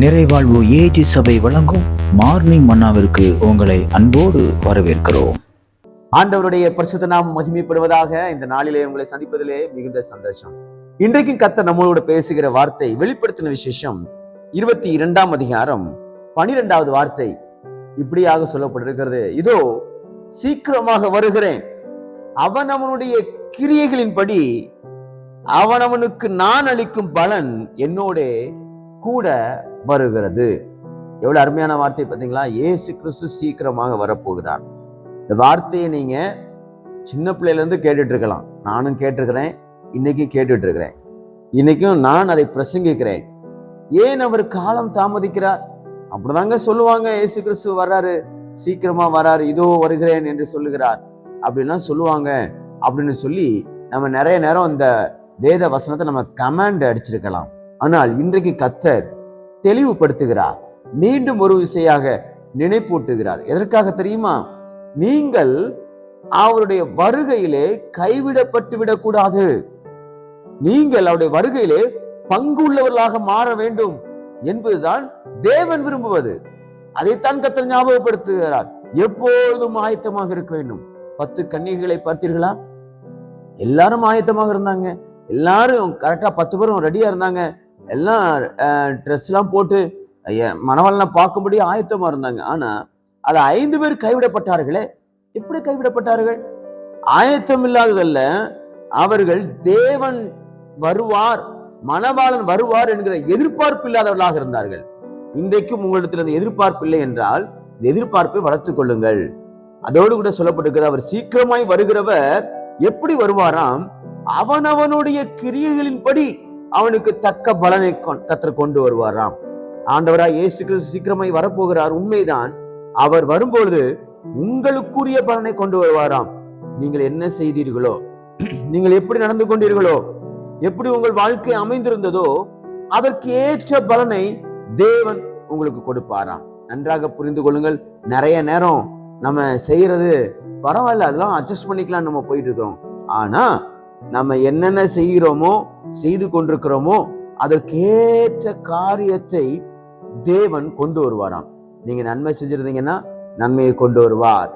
நிறைவாழ்வு AG சபை வழங்கும் morning மன்னாவிற்கு உங்களை அன்போடு வரவேற்கிறோம். ஆண்டவருடைய பரிசுத்த நாம் மகிமைப்படுவதாக இந்த நாளிலே உங்களை சந்திப்பதிலே மிகுந்த சந்தோஷம். இன்றைக்கும் கத்த நம்மளோட பேசுகிற வார்த்தை வெளிப்படுத்தின விசேஷம் இருபத்தி இரண்டாம் அதிகாரம் பனிரெண்டாவது வார்த்தை இப்படியாக சொல்லப்பட்டிருக்கிறது. இதோ சீக்கிரமாக வருகிறேன். அவன் அவனுடைய கிரியைகளின்படி அவனவனுக்கு நான் அளிக்கும் பலன் என்னோட கூட வருகிறது எவ்வளோ அருமையான வார்த்தை பார்த்தீங்களா? ஏசு கிறிஸ்து சீக்கிரமாக வரப்போகிறார். இந்த வார்த்தையை நீங்கள் சின்ன பிள்ளையிலேருந்து கேட்டுட்டு இருக்கலாம். நானும் கேட்டிருக்கிறேன் இன்னைக்கும் கேட்டுட்டு இருக்கிறேன். இன்னைக்கும் நான் அதை பிரசங்கிக்கிறேன். ஏன் அவர் காலம் தாமதிக்கிறார்? அப்படிதாங்க சொல்லுவாங்க ஏசு கிறிஸ்து வர்றாரு சீக்கிரமா வராரு இதோ வருகிறேன் என்று சொல்லுகிறார். அப்படின்லாம் சொல்லுவாங்க. அப்படின்னு சொல்லி நம்ம நிறைய நேரம் இந்த வேத வசனத்தை நம்ம கமாண்ட் அடிச்சிருக்கலாம். ஆனால் இன்றைக்கு கத்தர் தெளிவுபடுத்துகிறார். மீண்டும் ஒரு விசையாக நினைப்பூட்டுகிறார். எதற்காக தெரியுமா? நீங்கள் அவருடைய வருகையிலே கைவிடப்பட்டு விடக்கூடாது. நீங்கள் அவருடைய வருகையிலே பங்கு உள்ளவர்களாக மாற வேண்டும் என்பதுதான் தேவன் விரும்புவது. அதைத்தான் கத்தர் ஞாபகப்படுத்துகிறார். எப்பொழுதும் ஆயத்தமாக இருக்க வேண்டும். பத்து கன்னிகைகளை பார்த்தீர்களா? எல்லாரும் ஆயத்தமாக இருந்தாங்க. எல்லாரும் கரெக்டா பத்து பேரும் ரெடியா இருந்தாங்க. எல்லாம் ட்ரெஸ்லாம் போட்டு மணவாளனை பார்க்கும்படி ஆயத்தமாக இருந்தாங்க. ஆனால் அதுல ஐந்து பேர் கைவிடப்பட்டார்களே. எப்படி கைவிடப்பட்டார்கள்? ஆயத்தம் இல்லாததல்ல அவர்கள் தேவன் வருவார் மணவாளன் வருவார் என்கிற எதிர்பார்ப்பு இல்லாதவர்களாக இருந்தார்கள். இன்றைக்கும் உங்களிடத்தில் அந்த எதிர்பார்ப்பு இல்லை என்றால் எதிர்பார்ப்பை வளர்த்து கொள்ளுங்கள். அதோடு கூட சொல்லப்பட்டிருக்கிறது அவர் சீக்கிரமாய் வருகிறவர் எப்படி வருவாராம்? அவனவனுடைய கிரியைகளின்படி அவனுக்கு தக்க பலனை கத்தர் கொண்டு வருவாராம். ஆண்டவராய் இயேசு கிறிஸ்து சீக்கிரமாய் வரப்போகிறார். உண்மைதான். அவர் வரும்பொழுது உங்களுக்குரிய பலனை கொண்டு வருவாராம். நீங்கள் என்ன செய்தீர்களோ? நீங்கள் எப்படி நடந்து கொண்டீர்களோ? எப்படி உங்கள் வாழ்க்கை அமைந்திருந்ததோ அதற்கு ஏற்ற பலனை தேவன் உங்களுக்கு கொடுப்பாராம். நன்றாக புரிந்து கொள்ளுங்கள். நிறைய நேரம் நம்ம செய்யறது பரவாயில்ல. அதெல்லாம் அட்ஜஸ்ட் பண்ணிக்கலாம் நம்ம போயிட்டு இருக்கிறோம் ஆனா நம்ம என்னென்ன செய்கிறோமோ செய்து கொண்டிருக்கிறோமோ அதற்கேற்ற காரியத்தை தேவன் கொண்டு வருவாராம். நீங்க நன்மை செஞ்சிருந்தீங்கன்னா நன்மையை கொண்டு வருவார்.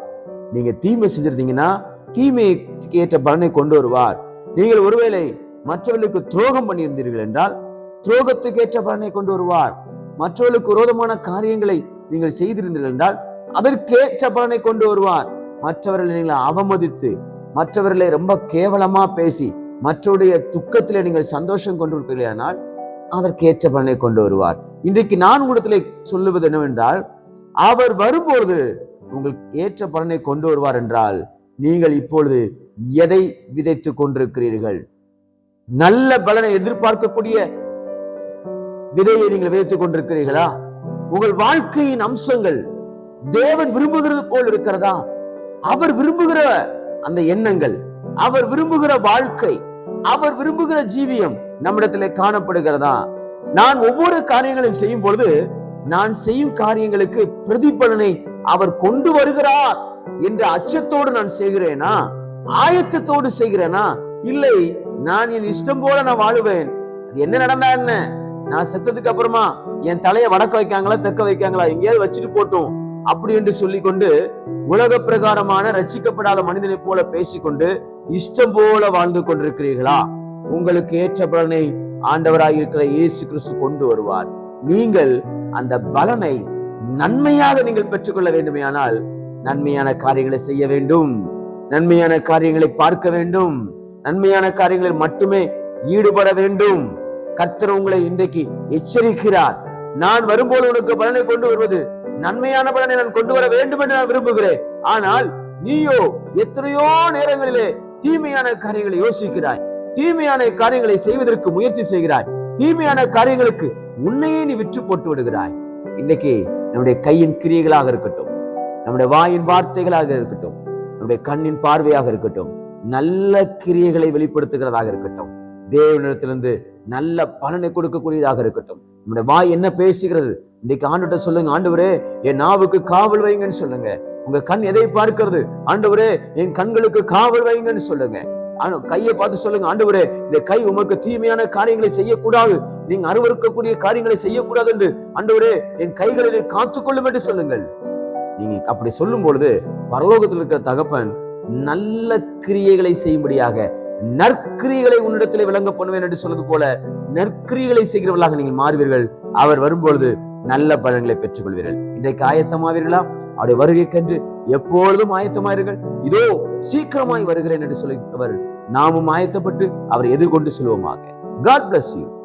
நீங்க தீமை செஞ்சிருந்தீங்கன்னா தீமைக்கு ஏற்ற பலனை கொண்டு வருவார். நீங்கள் ஒருவேளை மற்றவர்களுக்கு துரோகம் பண்ணியிருந்தீர்கள் என்றால் துரோகத்துக்கு ஏற்ற பலனை கொண்டு வருவார். மற்றவர்களுக்கு விரோதமான காரியங்களை நீங்கள் செய்திருந்தீர்கள் என்றால் அதற்கேற்ற பலனை கொண்டு வருவார். மற்றவர்களை நீங்கள் அவமதித்து மற்றவர்களை ரொம்ப கேவலமா பேசி மற்றவருடைய துக்கத்திலே நீங்கள் சந்தோஷம் கொண்டிருப்பீர்களானால் அதற்கேற்ற பலனை கொண்டு வருவார். இன்றைக்கு நான் உங்களிடத்தில் சொல்லுவது என்னவென்றால் அவர் வரும்போது உங்களுக்கு ஏற்ற பலனை கொண்டு வருவார் என்றால் நீங்கள் இப்பொழுது எதை விதைத்துக் கொண்டிருக்கிறீர்கள்? நல்ல பலனை எதிர்பார்க்கக்கூடிய விதையை நீங்கள் விதைத்துக் கொண்டிருக்கிறீர்களா? உங்கள் வாழ்க்கையின் அம்சங்கள் தேவன் விரும்புகிறது போல் இருக்கிறதா? அவர் விரும்புகிற அந்த எண்ணங்கள் அவர் விரும்புகிற வாழ்க்கை அவர் விரும்புகிற ஜீவியம் நம்மிடத்திலே காணப்படுகிறதா? நான் ஒவ்வொரு காரியங்களையும் செய்யும் பொழுது நான் செய்யும் காரியங்களுக்கு பிரதிபலனை அவர் கொண்டு வருகிறார் என்ற அச்சத்தோடு நான் செய்கிறேனா? ஆயத்தத்தோடு செய்கிறேனா? இல்லை நான் என் இஷ்டம் போல நான் வாழுவேன். அது என்ன நடந்தா என்ன? நான் செத்ததுக்கு அப்புறமா என் தலையை வடக்க வைக்காங்களா தெக்க வைக்காங்களா? எங்கேயாவது வச்சுட்டு போட்டோம். அப்படி என்று சொல்லிக்கொண்டு உலக பிரகாரமான ரச்சிக்கப்படாத மனிதனை போல பேசிக்கொண்டு இஷ்டம் போல வாழ்ந்து கொண்டிருக்கிறீர்களா? உங்களுக்கு ஏற்ற பலனை ஆண்டவராக இருக்கிற இயேசு கிறிஸ்து கொண்டு வருவார். நீங்கள் அந்த பலனை நன்மையாக நீங்கள் பெற்றுக்கொள்ள வேண்டுமையானால் நன்மையான காரியங்களை செய்ய வேண்டும். நன்மையான காரியங்களை பார்க்க வேண்டும். நன்மையான காரியங்களில் மட்டுமே ஈடுபட வேண்டும். கர்த்தர் உங்களை இன்றைக்கு எச்சரிக்கிறார். நான் வரும்போது உனக்கு பலனை கொண்டு வருவது நன்மையான பலனை நான் கொண்டு வர வேண்டும் என்று நான் விரும்புகிறேன். ஆனால் நீயோ எத்தனையோ நேரங்களிலே தீமையான காரியங்களை யோசிக்கிறாய். தீமையான காரியங்களை செய்வதற்கு முயற்சி செய்கிறாய். தீமையான காரியங்களுக்கு உன்னையே நீ விற்று போட்டு விடுகிறாய். இன்னைக்கு நம்முடைய கையின் கிரியைகளாக இருக்கட்டும் நம்முடைய வாயின் வார்த்தைகளாக இருக்கட்டும் நம்முடைய கண்ணின் பார்வையாக இருக்கட்டும் நல்ல கிரியைகளை வெளிப்படுத்துகிறதாக இருக்கட்டும் தேவனிடத்திலிருந்து நல்ல பலனை கொடுக்கக்கூடியதாக இருக்கட்டும் நம்முடைய வாய் என்ன பேசுகிறது? இன்னைக்கு ஆண்டுகிட்ட சொல்லுங்க ஆண்டவரே என் நாவுக்கு காவல் வைங்கன்னு சொல்லுங்க. உங்க கண் எதை பார்க்கிறது? ஆண்டவரே என் கண்களுக்கு காவல் வைங்கன்னு சொல்லுங்க. கையை பார்த்து சொல்லுங்க ஆண்டவரே இந்த கை உமக்கு தீமையான காரியங்களை செய்யக்கூடாது. நீங்க அருவருக்கக்கூடிய காரியங்களை செய்யக்கூடாது என்று ஆண்டவரே என் கைகளை காத்துக்கொள்ளும் என்று சொல்லுங்கள். நீங்கள் அப்படி சொல்லும் பொழுது பரலோகத்தில் இருக்கிற தகப்பன் நல்ல கிரியைகளை செய்யும்படியாக நற்கிரியைகளை உன்னிடத்திலே விளங்க பண்ணுவேன் என்று சொன்னது போல நற்கிரியைகளை செய்கிறவர்களாக நீங்கள் மாறுவீர்கள். அவர் வரும்பொழுது நல்ல பலன்களை பெற்றுக் கொள்வீர்கள் இன்றைக்கு ஆயத்தமாவீர்களா? அவருடைய வருகைக்கென்று எப்பொழுதும் ஆயத்தமாயிருங்கள். இதோ சீக்கிரமாய் வருகிறேன் என்று சொல்லி அவர் நாமும் ஆயத்தப்பட்டு அவரை எதிர்கொண்டு சொல்லுவோமாக. God bless you